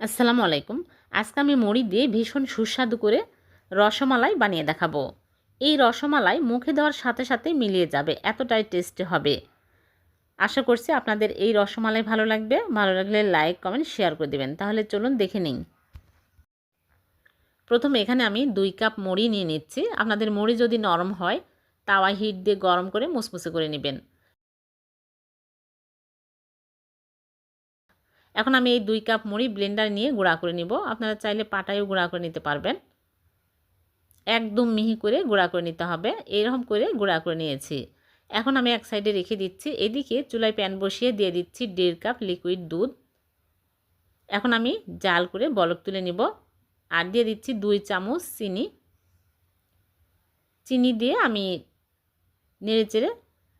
আসসালামু আলাইকুম। আজকে আমি মুড়ি দিয়ে ভীষণ সুস্বাদু করে রসমালাই বানিয়ে দেখাবো। এই রসমালাই মুখে দেওয়ার সাথে সাথে মিলিয়ে যাবে, এতটাই টেস্টি হবে। আশা করছি আপনাদের এই রসমালাই ভালো লাগবে। ভালো লাগলে লাইক কমেন্ট শেয়ার করে দেবেন। তাহলে চলুন দেখে নিন প্রথমে এখানে আমি দুই কাপ মুড়ি নিয়ে নিচ্ছি। আপনাদের মুড়ি যদি নরম হয়, তাওয়া হিট দিয়ে গরম করে মুসমুসে করে নেবেন। এখন আমি এই দুই কাপ মুড়ি ব্লেন্ডার নিয়ে গুঁড়া করে নিব। আপনারা চাইলে পাটায়ও গুঁড়া করে নিতে পারবেন। একদম মিহি করে গুঁড়া করে নিতে হবে। এরকম করে গুঁড়া করে নিয়েছি। এখন আমি এক সাইডে রেখে দিচ্ছি। এদিকে চুলায় প্যান বসিয়ে দিয়ে দিচ্ছি দেড় কাপ লিকুইড দুধ। এখন আমি জাল করে বলক তুলে নিব। আর দিয়ে দিচ্ছি দুই চামচ চিনি। চিনি দিয়ে আমি নেড়ে চেড়ে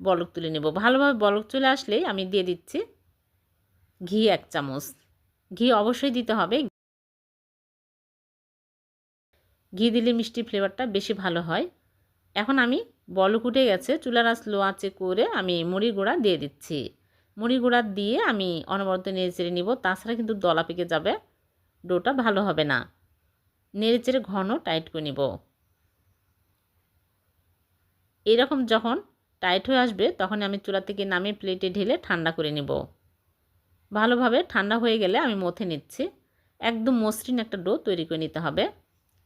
বলক তুলে নেব। ভালোভাবে বলক চলে আসলেই আমি দিয়ে দিচ্ছি ঘি এক চামচ। ঘি অবশ্যই দিতে হবে। ঘি দিলে মিষ্টি ফ্লেভারটা বেশি ভালো হয়। এখন আমি বলক উঠে গেছে, চুলার আঁচ লো আঁচে করে আমি মুড়ি গুঁড়া দিয়ে দিচ্ছি। মুড়ি গুঁড়া দিয়ে আমি অনবরত নেড়ে চেড়ে নিব, তাছাড়া কিন্তু দলা পেকে যাবে, ডোটা ভালো হবে না। নেড়ে চেড়ে ঘন টাইট করে নিব। এরকম যখন টাইট হয়ে আসবে তখন আমি চুলা থেকে নামিয়ে প্লেটে ঢেলে ঠান্ডা করে নিব। ভালোভাবে ঠান্ডা হয়ে গেলে আমি মথে নিচ্ছি। একদম মসৃণ একটা ডো তৈরি করে নিতে হবে।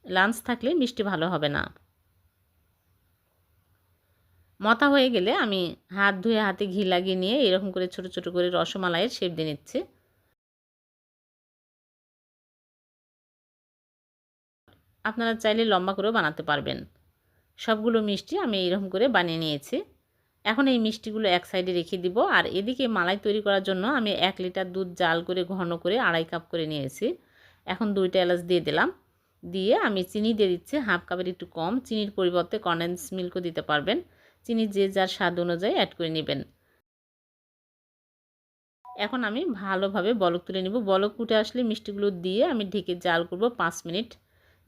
লাঞ্চ থাকলে মিষ্টি ভালো হবে না। মতা হয়ে গেলে আমি হাত ধুয়ে হাতে ঘি লাগিয়ে নিয়ে এরকম করে ছোট ছোট করে রসমালাইয়ের শেপ দিয়ে নিচ্ছি। আপনারা চাইলে লম্বা করেও বানাতে পারবেন। সবগুলো মিষ্টি আমি এরকম করে বানিয়ে নিয়েছি। এখন এই মিষ্টিগুলো এক সাইডে রেখে দিব। আর এদিকে মালাই তৈরি করার জন্য আমি এক লিটার দুধ জাল করে, ঘন করে আড়াই কাপ করে নিয়েছি। এখন দুইটা এলাচ দিয়ে দিলাম। দিয়ে আমি চিনি দিয়ে দিচ্ছি, হাফ কাপের একটু কম। চিনির পরিবর্তে কন্ডেন্স মিল্কও দিতে পারবেন। চিনি যে যার স্বাদ অনুযায়ী অ্যাড করে নেবেন। এখন আমি ভালোভাবে বলক তুলে নিব। বলক উঠে আসলে মিষ্টিগুলো দিয়ে আমি ঢেকে জাল করব পাঁচ মিনিট।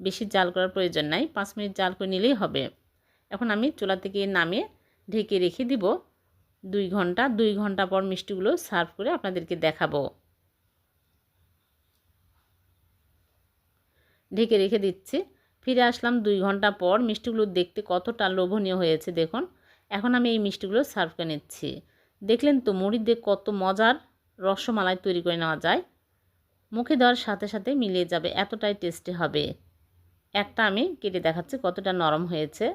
বেশি জাল করার প্রয়োজন নাই। পাঁচ মিনিট জাল করে নিলেই হবে। এখন আমি চুলা থেকে নামিয়ে ঢেকে রেখে দিব। দুই ঘণ্টা দুই ঘণ্টা পর মিষ্টিগুলো সার্ভ করে আপনাদেরকে দেখাবো। ঢেকে রেখে দিচ্ছি। ফিরে আসলাম দুই ঘণ্টা পর। মিষ্টিগুলো দেখতে কতটা লোভনীয় হয়েছে, দেখুন। এখন আমি এই মিষ্টিগুলো সার্ভ করে নিচ্ছি। দেখলেন তো, মুড়ি দিয়ে কত মজার রসমালাই তৈরি করে নেওয়া যায়। মুখে দেওয়ার সাথে সাথে মিলিয়ে যাবে, এতটাই টেস্টি হবে। একটা আমি কেটে দেখাচ্ছি কতটা নরম হয়েছে।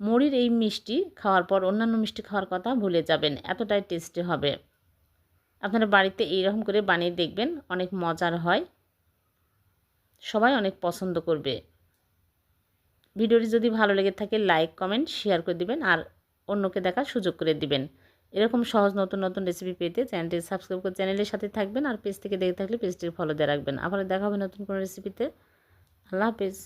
মুড়ির এই মিষ্টি খাওয়ার পর অন্যান্য মিষ্টি খাওয়ার কথা ভুলে যাবেন, এতটাই টেস্টি হবে। আপনারা বাড়িতে এইরকম করে বানিয়ে দেখবেন, অনেক মজার হয়। সবাই অনেক পছন্দ করবে। ভিডিওটি যদি ভালো লেগে থাকে লাইক কমেন্ট শেয়ার করে দিবেন আর অন্যকে দেখার সুযোগ করে দিবেন। এরকম সহজ নতুন নতুন রেসিপি পেতে চ্যানেলটি সাবস্ক্রাইব করে চ্যানেলের সাথে থাকবেন আর পেজ থেকে দেখে থাকলে পেজটি ফলো দিয়ে রাখবেন। আবার দেখা হবে নতুন কোনো রেসিপিতে আল্লাহ হাফেজ।